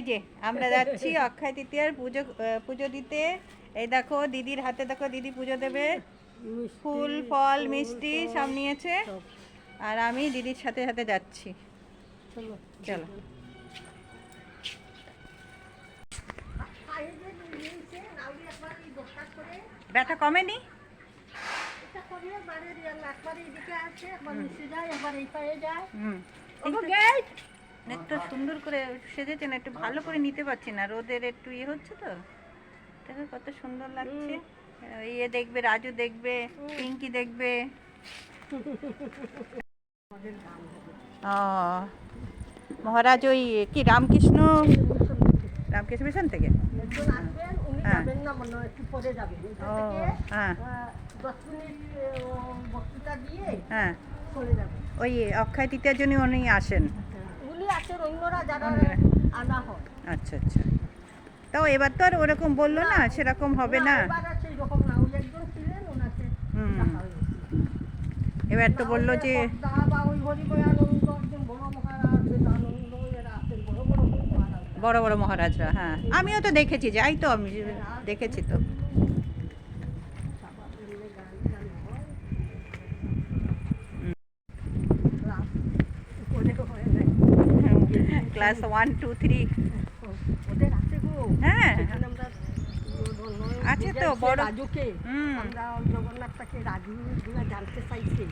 এই যে আমরা যাচ্ছি অক্ষয় তৃতীয়ার পুজো পুজো দিতে। এই দেখো দিদির হাতে দেখো দিদি পুজো দেবে। ফুল ফল মিষ্টি সব নিয়েছে। আর আমি দিদির সাথে সাথে যাচ্ছি। চলো। ব্যথা কমেনি? হুম। একটু সুন্দর করে সেজেছেন একটু ভালো করে নিতে পারছি না রোদের একটু ইয়ে হচ্ছে তো। দেখো কত সুন্দর লাগছে। ইয়ে দেখবে রাজু দেখবে পিঙ্কি দেখবে। ও মহারাজ ওই কি রামকৃষ্ণ রামকৃষ্ণ মিশন থেকে? হ্যাঁ। হ্যাঁ। হ্যাঁ। ওই অক্ষয় তৃতীয়ার জন্য উনি আসেন। অন্যরা। আনা হয়। আচ্ছা আচ্ছা। তাও এবার তো আর ওরকম বলল না সেরকম হবে না এবার তো বলল যে বড় বড় বড় বড় বড় মহারাজরা হ্যাঁ। আমিও তো দেখেছি যাই তো আমি দেখেছি তো ওদের হয়ে যায়। ক্লাস ওয়ান টু থ্রি হ্যাঁ। আছে তো, বড়- রাজুকে আমরা জগন্নাথটাকে রাজু গুলা জানতে চাইছি।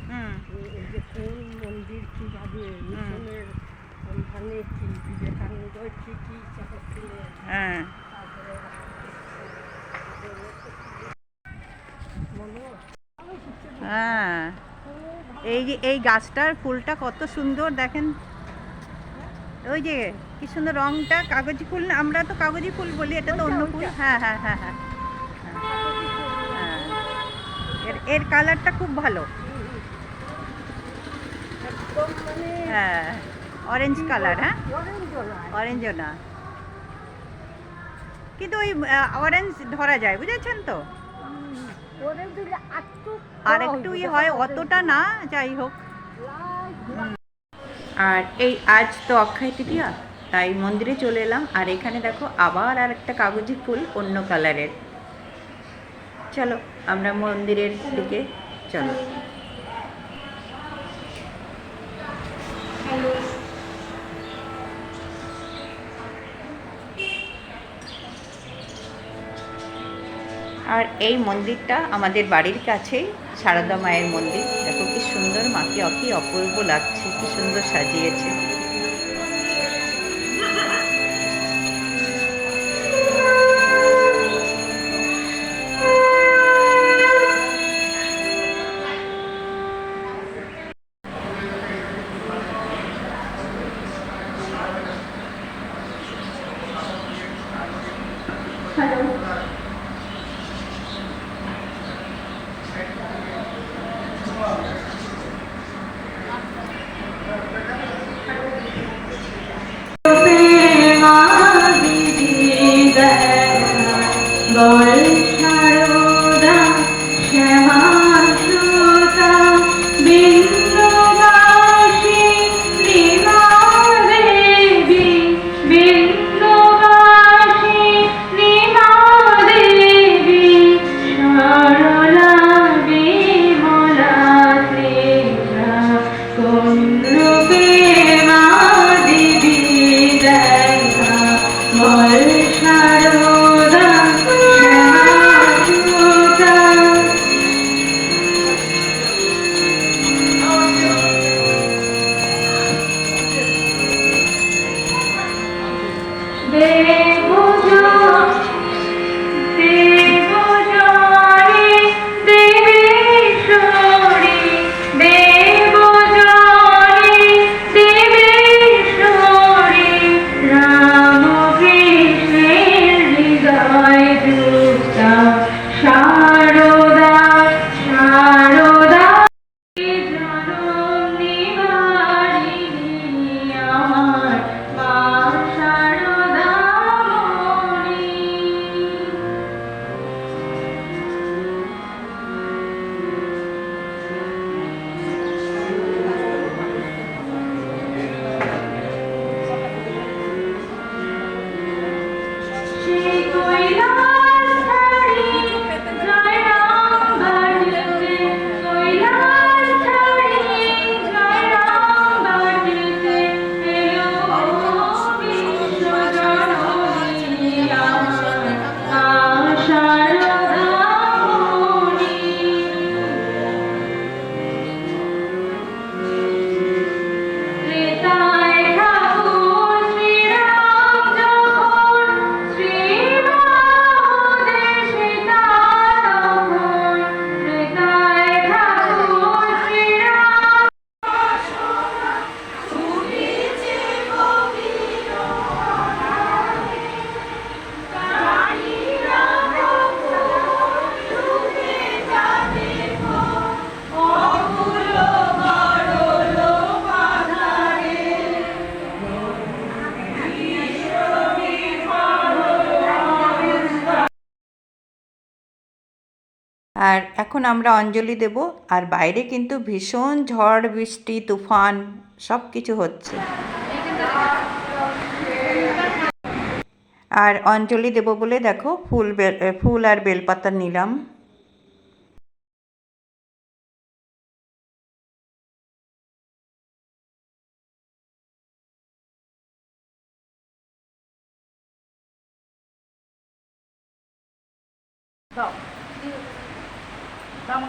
যে কোন মন্দির কীভাবে মিশনের সন্ধানে কি বিবেকানন্দ কি কি হ্যাঁ। হ্যাঁ। এই এই গাছটার ফুলটা কত সুন্দর দেখেন। ওই যে কি সুন্দর রংটা কাগজি ফুল না আমরা তো কাগজি ফুল বলি এটা তো অন্য ফুল। হ্যাঁ হ্যাঁ হ্যাঁ হ্যাঁ। এর এর কালারটা খুব ভালো। হ্যাঁ অরেঞ্জ কালার হ্যাঁ? অরেঞ্জ অরেঞ্জও না। কিন্তু ওই অরেঞ্জ ধরা যায় বুঝেছেন তো? আর একটু ইয়ে হয় অতটা না যাই হোক। আর এই আজ তো অক্ষয় তৃতীয়া, তাই মন্দিরে চলে এলাম। আর এখানে দেখো আবার আর একটা কাগজি ফুল অন্য কালারের। চলো, আমরা মন্দিরের দিকে চলো। আর এই মন্দিরটা আমাদের বাড়ির কাছেই, সারদা মায়ের মন্দির। দেখো কি সুন্দর মাকে অতি অপূর্ব লাগছে কি সুন্দর সাজিয়েছে। আর এখন আমরা অঞ্জলি দেব, আর বাইরে কিন্তু ভীষণ ঝড়, বৃষ্টি, তুফান সব কিছু হচ্ছে। আর অঞ্জলি দেব বলে দেখো, ফুল ফুল আর বেলপাতা নিলাম। দাম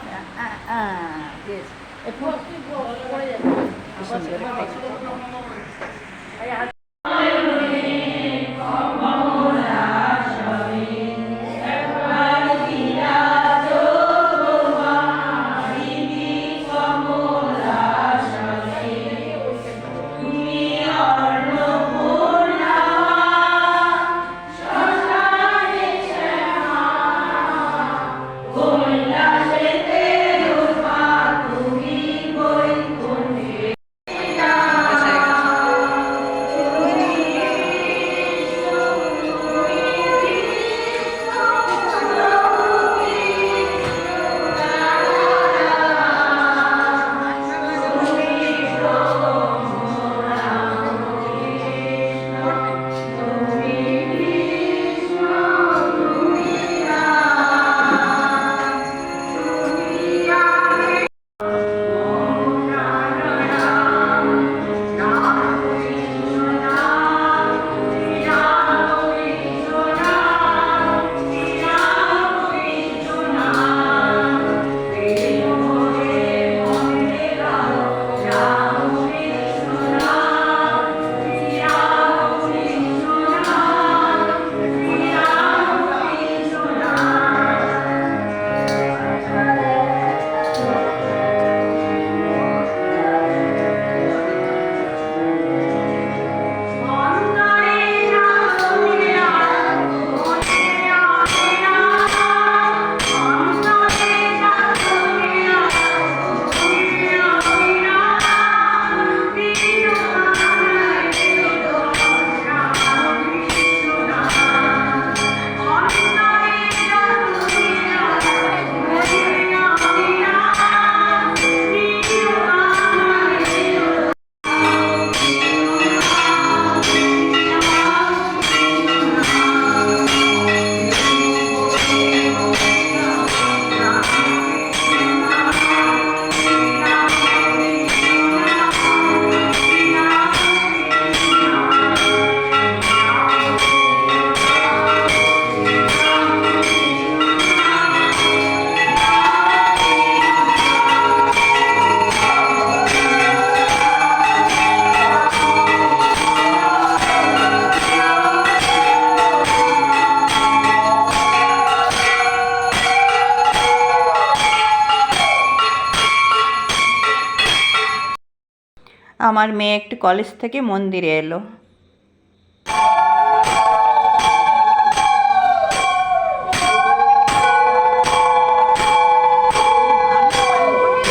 আমার মেয়ে একটি কলেজ থেকে মন্দিরে এলো।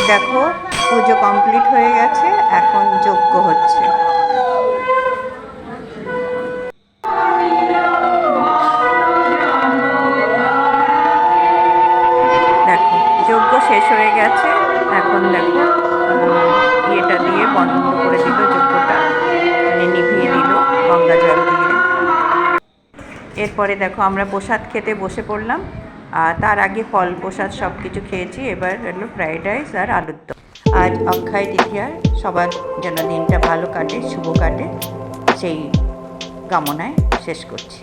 দেখো, পুজো কমপ্লিট হয়ে গেছে, এখন যোগ্য হচ্ছে। এরপরে দেখো আমরা প্রসাদ খেতে বসে পড়লাম, আর তার আগে ফল প্রসাদ সব কিছু খেয়েছি। এবার হলো ফ্রাইড রাইস আর আলুর দম। আর অক্ষয় তৃতীয়ার সবার যেন দিনটা ভালো কাটে, শুভ কাটে, সেই কামনায় শেষ করছি।